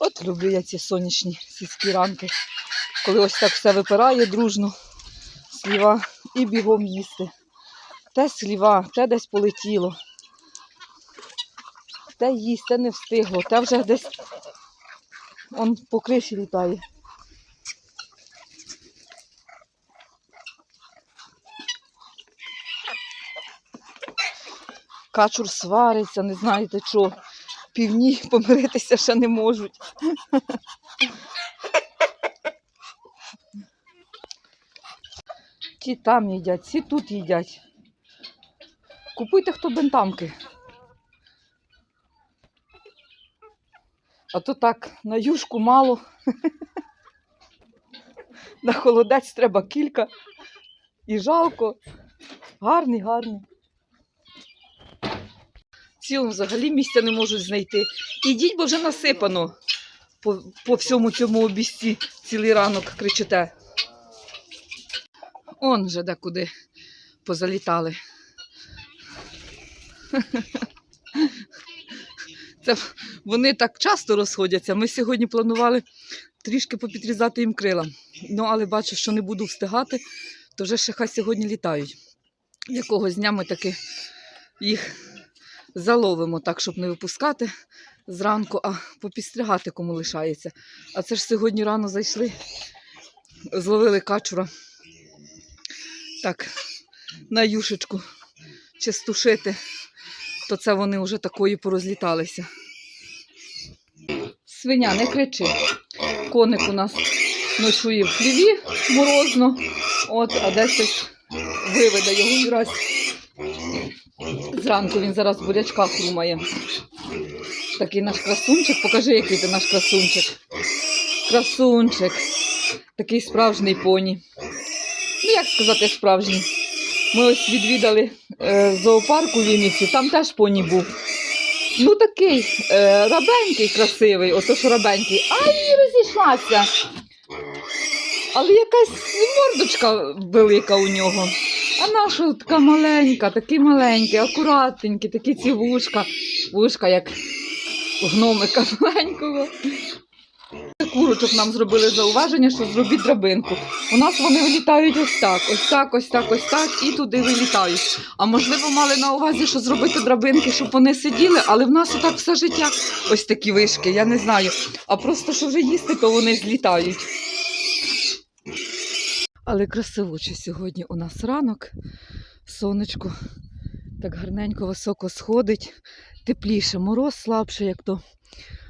От люблю я ці сонячні сільські ранки, коли ось так все випирає дружно, сліва і бігом їсти. Те сліва, те десь полетіло. Те їсть, те не встигло, те вже десь он по криші літає. Качур свариться, не знаєте що. Півні помиритися ще не можуть. Ті там їдять, ці тут їдять. Купуйте хто бентамки. А то так, на юшку мало. На холодець треба кілька. І жалко. Гарний, гарний. Цілому взагалі місця не можуть знайти. Ідіть, бо вже насипано по, по всьому цьому обісці цілий ранок кричите. Он вже декуди позалітали. Це вони так часто розходяться. Ми сьогодні планували трішки попідрізати їм крила. Ну, але бачу, що не буду встигати, то вже ще хай сьогодні літають. Якогось дня ми таки їх заловимо так, щоб не випускати зранку, а попістригати кому лишається. А це ж сьогодні рано зайшли, зловили качура. Так, на юшечку чистушити, то це вони вже такої порозліталися. Свиня, не кричи. Коник у нас ночує в хліві морозно, от, а десь виведе його якраз. Зранку він зараз бурячка хрумає. Такий наш красунчик. Покажи, який ти наш красунчик. Красунчик. Такий справжній поні. Ну, як сказати, справжній. Ми ось відвідали е, зоопарк у Вінниці, там теж поні був. Ну такий е, рабенький красивий, ото що рабенький. Ай, розійшлася. Але якась мордочка велика у нього. А наша така маленька, такий маленький, акуратненький, такі ці вушка. Вушка, як гномика маленького. Курочок нам зробили зауваження, що зробіть драбинку. У нас вони вилітають ось так, ось так, ось так, ось так, і туди вилітають. А можливо, мали на увазі, що зробити драбинки, щоб вони сиділи, але в нас отак все життя ось такі вишки, я не знаю. А просто що вже їсти, то вони злітають. Але красивоче сьогодні у нас ранок. Сонечко так гарненько високо сходить, тепліше, мороз слабше, як то.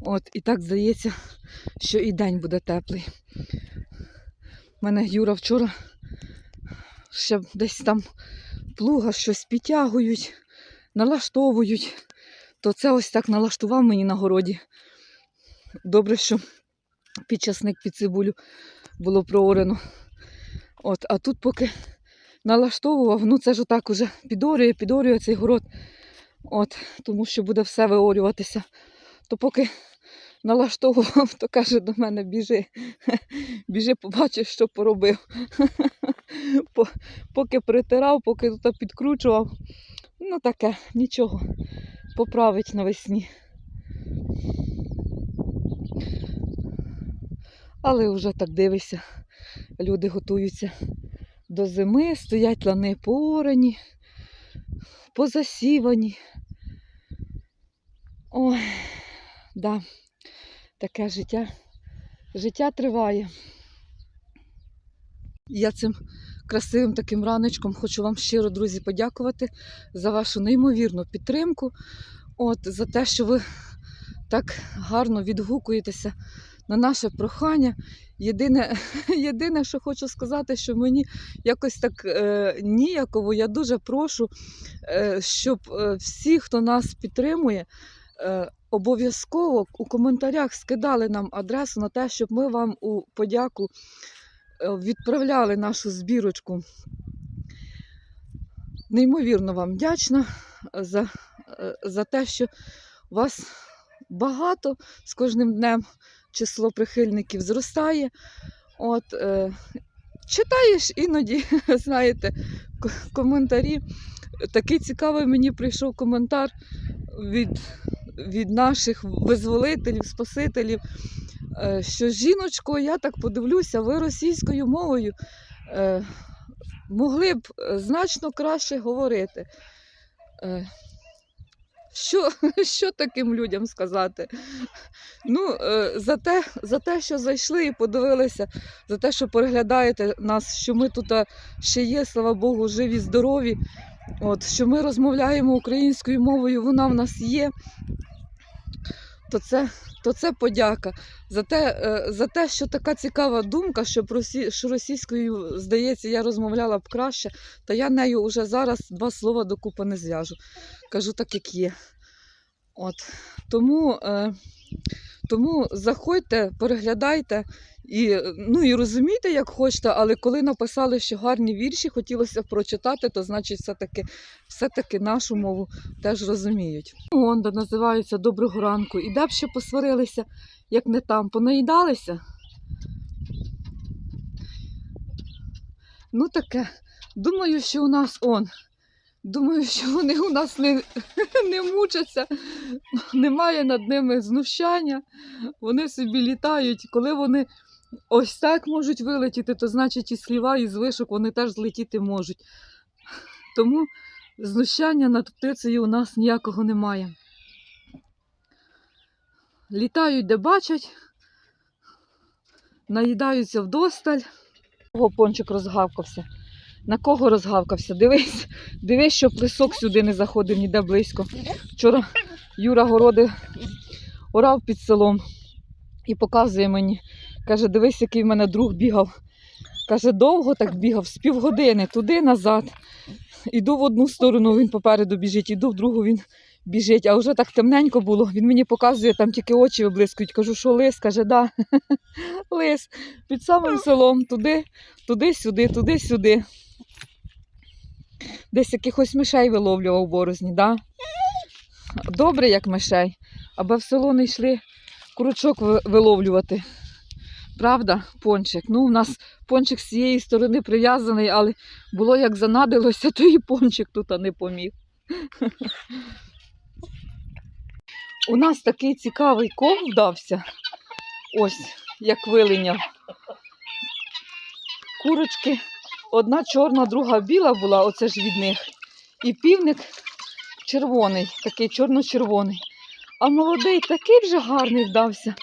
От, і так здається, що і день буде теплий. У мене Юра вчора ще десь там плуга щось підтягують, налаштовують. То це ось так налаштував мені на городі. Добре, що під часник під цибулю було проорено. От, а тут поки налаштовував, ну це ж отак уже підорює, підорює цей город. От, тому що буде все виорюватися. То поки налаштовував, то каже до мене, біжи, біжи, побачиш, що поробив. Поки притирав, поки тут підкручував. Ну таке, нічого, поправить навесні. Але вже так дивишся, люди готуються до зими, стоять лани поорані, позасівані. Ой, да, таке життя. Життя триває. Я цим красивим таким раночком хочу вам щиро, друзі, подякувати за вашу неймовірну підтримку. От, за те, що ви так гарно відгукуєтеся на наше прохання. Єдине, єдине, що хочу сказати, що мені якось так е, ніяково, я дуже прошу, е, щоб е, всі, хто нас підтримує, е, обов'язково у коментарях скидали нам адресу на те, щоб ми вам у подяку е, відправляли нашу збірочку. Неймовірно вам вдячна за, е, за те, що вас багато з кожним днем число прихильників зростає. От, е, читаєш іноді, знаєте, коментарі. Такий цікавий мені прийшов коментар від від наших визволителів, спасителів, е, що жіночко, я так подивлюся, ви російською мовою е, могли б е, значно краще говорити. Е, Що, що таким людям сказати? Ну, е, за те, за те, що зайшли і подивилися, за те, що переглядаєте нас, що ми тут е, ще є, слава Богу, живі, здорові. От, що ми розмовляємо українською мовою, вона в нас є. То це, то це подяка за те, за те, що така цікава думка, що, росі, що російською, здається, я розмовляла б краще, та я нею вже зараз два слова докупи не зв'яжу. Кажу так, як є. От. Тому, е, тому заходьте, переглядайте і, ну, і розумійте, як хочете, але коли написали, що гарні вірші хотілося прочитати, то значить все-таки, все-таки нашу мову теж розуміють. Онда називаються Доброго ранку. І де б ще посварилися, як не там, понаїдалися. Ну таке. Думаю, що у нас он. Думаю, що вони у нас не, не мучаться, немає над ними знущання. Вони собі літають. Коли вони ось так можуть вилетіти, то значить і сліва, і з вишок вони теж злетіти можуть. Тому знущання над птицею у нас ніякого немає. Літають, де бачать, наїдаються вдосталь. Кого пончик розгавкався? На кого розгавкався? Дивись, дивись, щоб лисок сюди не заходив ніде близько. Вчора Юра городи орав під селом і показує мені. Каже, дивись, який в мене друг бігав. Каже, довго так бігав, з півгодини, туди назад. Іду в одну сторону, він попереду біжить, іду в другу він біжить. А вже так темненько було. Він мені показує, там тільки очі виблискують. Кажу, що лис? Каже, да. Лис. Під самим селом, туди, туди-сюди, туди-сюди. Десь якихось мишей виловлював борозні, да? Добре, як мишей, аби в село не йшли курочок виловлювати. Правда, пончик? Ну, у нас пончик з цієї сторони прив'язаний, але було як занадилося, то і пончик тут не поміг. У нас такий цікавий ков вдався. Ось, як вилиняв. Курочки, одна чорна, друга біла була, оце ж від них. І півник червоний, такий чорно-червоний. А молодий такий вже гарний вдався,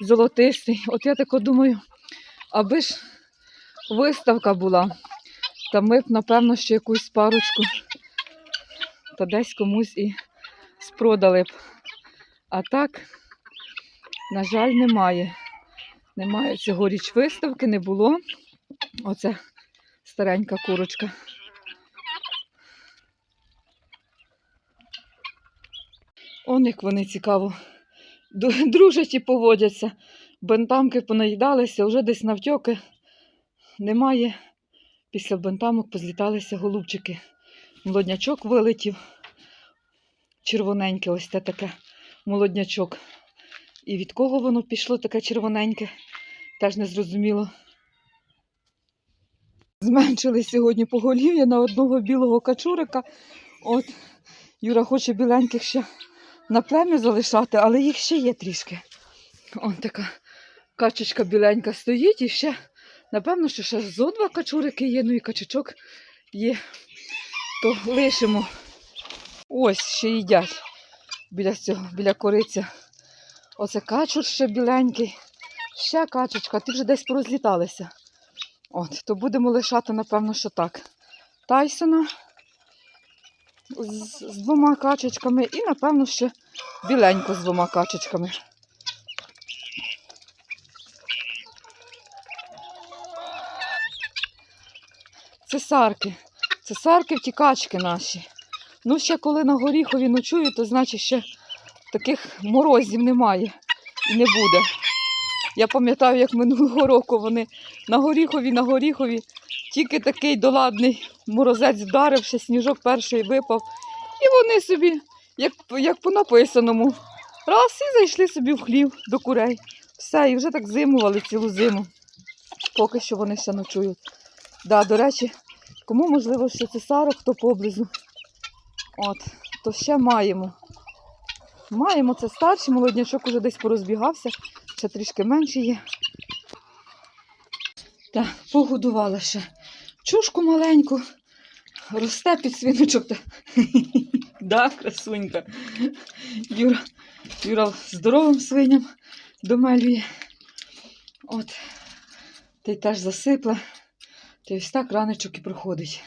золотистий. От я тако думаю, аби ж виставка була, та ми б, напевно, ще якусь парочку та десь комусь і спродали б. А так, на жаль, немає. Немає цьогоріч виставки, не було. Оце старенька курочка. Он як вони цікаво дружать і поводяться. Бентамки понаїдалися, вже десь навтьоки. Немає. Після бентамок позліталися голубчики. Молоднячок вилетів. Червоненьке, ось те таке молоднячок. І від кого воно пішло таке червоненьке, теж не зрозуміло. Зменшили сьогодні поголів'я на одного білого качурика. От Юра хоче біленьких ще на плем'я залишати, але їх ще є трішки. Он така качечка біленька стоїть і ще, напевно, що ще зо два качурики є, ну і качечок є. То лишимо. Ось ще їдять біля цього, біля кориця. Оце качур ще біленький. Ще качечка, ти вже десь порозліталися. От, то будемо лишати, напевно, що так. Тайсона з, з двома качечками і, напевно, ще біленьку з двома качечками. Це сарки. Це сарки втікачки наші. Ну, ще коли на горіхові ночую, то значить ще таких морозів немає і не буде. Я пам'ятаю, як минулого року вони на горіхові, на горіхові, тільки такий доладний морозець вдарив, ще сніжок перший випав. І вони собі, як, як по написаному, раз і зайшли собі в хлів до курей. Все, і вже так зимували цілу зиму. Поки що вони ще ночують. Да, до речі, кому можливо ще цесарок, хто поблизу. От, то ще маємо. Маємо це старший, молоднячок уже десь порозбігався, ще трішки менше є. Так, погодувала ще чушку маленьку, росте під свиночок. Да, красунька. Юра, Юра здоровим свиням домелює. От. Й теж засипла. Й ось так раночок і проходить.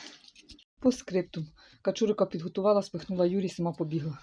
По скриптум. Качурика підготувала, спихнула Юрі, сама побігла.